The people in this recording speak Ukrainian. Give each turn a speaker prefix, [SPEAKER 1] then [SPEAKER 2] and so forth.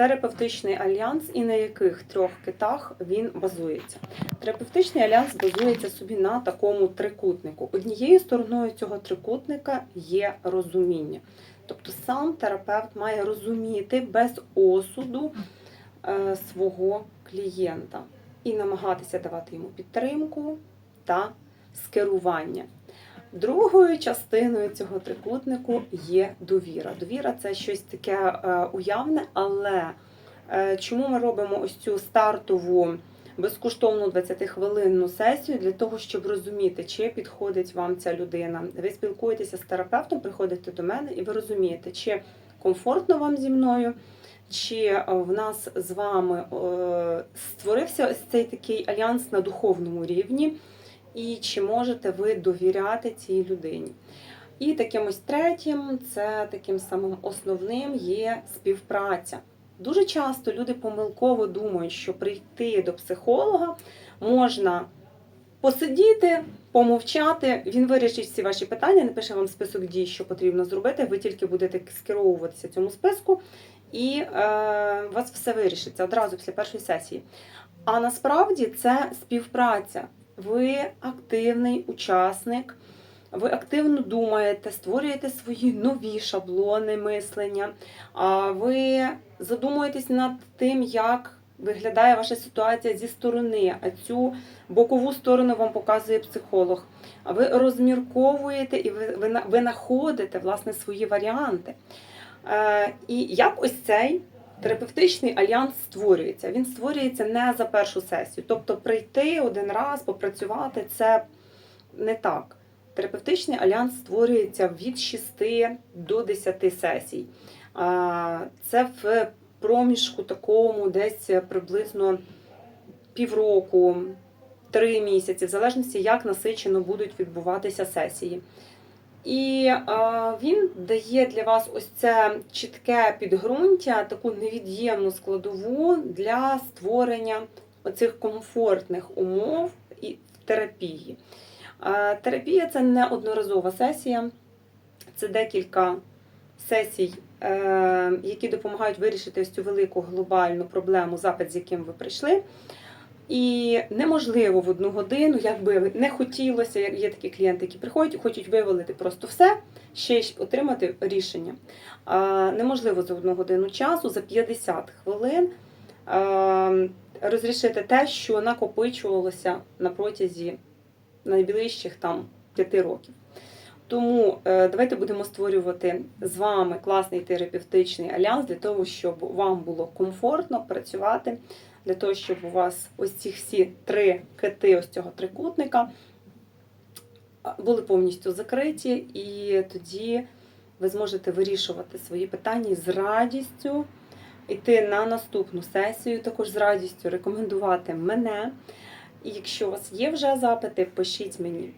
[SPEAKER 1] терапевтичний альянс і на яких трьох китах він базується. Терапевтичний альянс базується собі на такому трикутнику. Однією стороною цього трикутника є розуміння. Тобто сам терапевт має розуміти без осуду е, свого клієнта і намагатися давати йому підтримку та скерування. Другою частиною цього трикутнику є довіра. Довіра це щось таке е, уявне, але е, чому ми робимо ось цю стартову безкоштовну 20-хвилинну сесію для того, щоб розуміти, чи підходить вам ця людина. Ви спілкуєтеся з терапевтом, приходите до мене, і ви розумієте, чи комфортно вам зі мною, чи е, в нас з вами створився ось цей такий альянс на духовному рівні, і чи можете ви довіряти цій людині. І таким ось третім, це таким самим основним є співпраця. Дуже часто люди помилково думають, що прийти до психолога можна посидіти, помовчати. Він вирішить всі ваші питання, напише вам список дій, що потрібно зробити. Ви тільки будете скеровуватися цьому списку, і е, у вас все вирішиться одразу після першої сесії. А насправді це співпраця. Ви активний учасник. Ви активно думаєте, створюєте свої нові шаблони мислення. Ви задумуєтесь над тим, як виглядає ваша ситуація зі сторони, а цю бокову сторону вам показує психолог. А ви розмірковуєте і ви знаходите власне свої варіанти. Е, і як ось цей терапевтичний альянс створюється? Він створюється не за першу сесію. Тобто прийти один раз, попрацювати це не так. Терапевтичний альянс створюється від 6 до 10 сесій. Це в проміжку такому десь приблизно півроку, три місяці, в залежності, як насичено будуть відбуватися сесії. І а, він дає для вас ось це чітке підґрунтя, таку невід'ємну складову для створення оцих комфортних умов і в терапії. А, Терапія це не одноразова сесія, це декілька сесій, е, які допомагають вирішити ось цю велику глобальну проблему, запит, з яким ви прийшли. І неможливо в одну годину, як би не хотілося, є такі клієнти, які приходять і хочуть вивалити просто все, ще й отримати рішення. А, Неможливо за одну годину часу, за 50 хвилин а, розрішити те, що накопичувалося на протязі найближчих там 5 років. Тому е, давайте будемо створювати з вами класний терапевтичний альянс для того, щоб вам було комфортно працювати, для того, щоб у вас ось ці всі три кити ось цього трикутника були повністю закриті, і тоді ви зможете вирішувати свої питання з радістю йти на наступну сесію, також з радістю рекомендувати мене. І якщо у вас є вже запити, пишіть мені